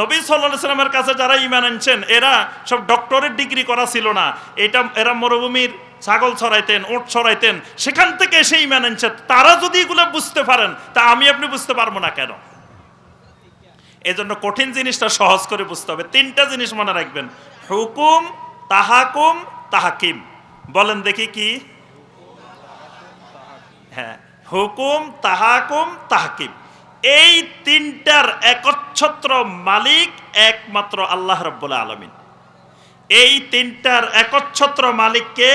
নবী সাল্লাহ সাল্লামের কাছে যারা ইমান আনছেন, এরা সব ডক্টরের ডিগ্রি করা ছিল না। এটা, এরা মরুভূমির ছাগল ছড়াইতেন, ওট ছড়াইতেন, সেখান থেকে এসে ইমান আনছে। তারা যদি এগুলো বুঝতে পারেন, তা আমি আপনি বুঝতে পারব না কেন? এজন্য কঠিন জিনিসটা সহজ করে বুঝতে হবে। তিনটা জিনিস মনে রাখবেন। হুকুম, তাহাকুম, তাহাকিম। বলেন দেখি কি? হ্যাঁ। হুকুম, তাহাকুম, তাহাকিম। এই তিনটার একচ্ছত্র মালিক একমাত্র আল্লাহ রব্বুল আলমিন। এই তিনটার একচ্ছত্র মালিককে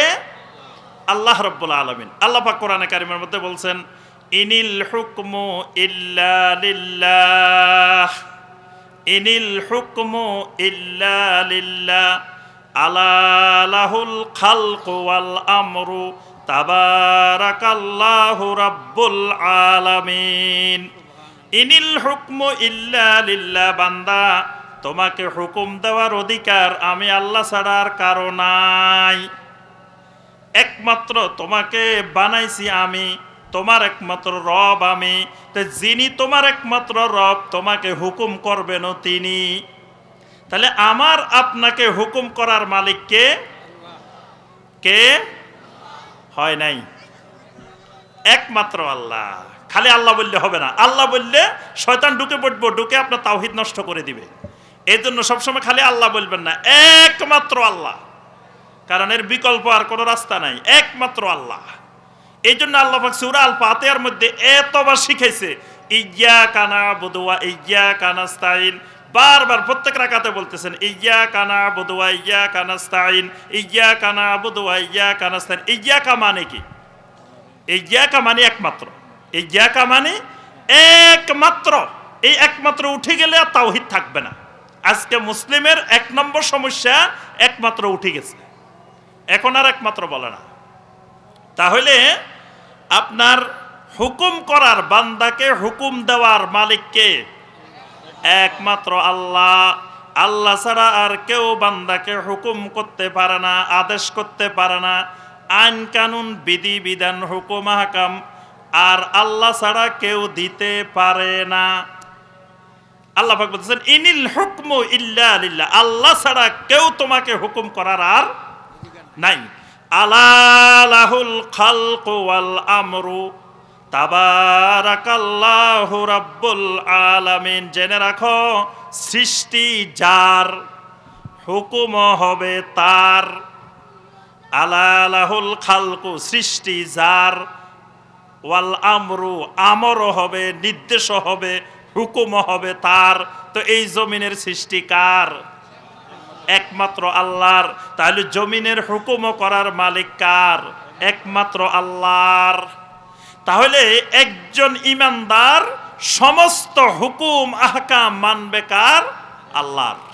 আল্লাহ রব্বুল আলমিন। আল্লাহ কোরআনে কারিমের মধ্যে বলছেন, ইনিল হুকমু ইল্লা লিল্লাহ। ইনিল হুকমু ইল্লা লিল্লাহ। আলালাহুল খালকু ওয়াল আমরু। আলামিন। ইনিল হুকমু ইল্লা লিল্লাহ বান্দা, তোমাকে হুকুম দেওয়ার অধিকার আমি আল্লাহ ছাড়ার আর কারও নাই। একমাত্র তোমাকে বানাইছি আমি, তোমার একমাত্র রব আমি। যিনি তোমার একমাত্র রব, তোমাকে হুকুম করবেন তিনি। তাহলে আমার আপনাকে হুকুম করার মালিক কে? কে? হয় নাই। একমাত্র আল্লাহ। খালি আল্লাহ বললে হবে না। আল্লাহ বললে শয়তান ঢুকে পড়ব, ঢুকে আপনার তাওহিদ নষ্ট করে দিবে। এই জন্য সবসময় খালি আল্লাহ বলবেন না, একমাত্র আল্লাহ। কারণ এর বিকল্প আর কোনো রাস্তা নাই, একমাত্র আল্লাহ। এই জন্য আল্লাহ সূরা আল ফাতিহার মধ্যে এতবার শিখাইছে ইয়া কানা বুদুয়া ইয়া কানাস্তাইন বারবার প্রত্যেক রাকাতে বলতেছেন ইয়া কানা বুদুয়া ইয়া কানাস্তাইন ইয়া কানা বুদুয়া ইয়া কানাস্তাইন ইয়া কা মানে কি? ইয়া কা মানে একমাত্র। ইয়া কা মানে একমাত্র, এই একমাত্র উঠে গেলে আর তাওহিদ থাকবে না। আজকে মুসলিমের এক নম্বর সমস্যা, একমাত্র উঠে গেছে। এখন আর একমাত্র বলে না। তাহলে আপনার হুকুম করার বান্দাকে হুকুম দেওয়ার মালিককে একমাত্র আল্লাহ। আল্লাহ ছাড়া আর কেউ বান্দাকে হুকুম করতে পারে না, আদেশ করতে পারে না। আইন কানুন, বিধি, বিধান, হুকুম, হাকাম আর আল্লাহ ছাড়া কেউ দিতে পারে না। আল্লাহ বলতেছেন, ইনিল হুকমু ইল্লা লিল্লাহ। আল্লাহ ছাড়া কেউ তোমাকে হুকুম করার আর নাই। আলালাহুল খালকু ওয়াল আমরু। তাবারাকাল্লাহু রাব্বুল আলামিন। জেনে রাখো, সৃষ্টি যার হুকুম হবে তার। আলালাহুল খালকু, সৃষ্টি যার ওয়াল আমরু, আমরও হবে, নির্দেশও হবে, হুকুমও হবে তার। তো এই জমিনের সৃষ্টিকার একমাত্র আল্লাহর। তাহলে জমিনের হুকুম করার মালিক কার? একমাত্র আল্লাহর। তাহলে একজন ইমানদার সমস্ত হুকুম, আহকাম মানবে কার? আল্লাহর।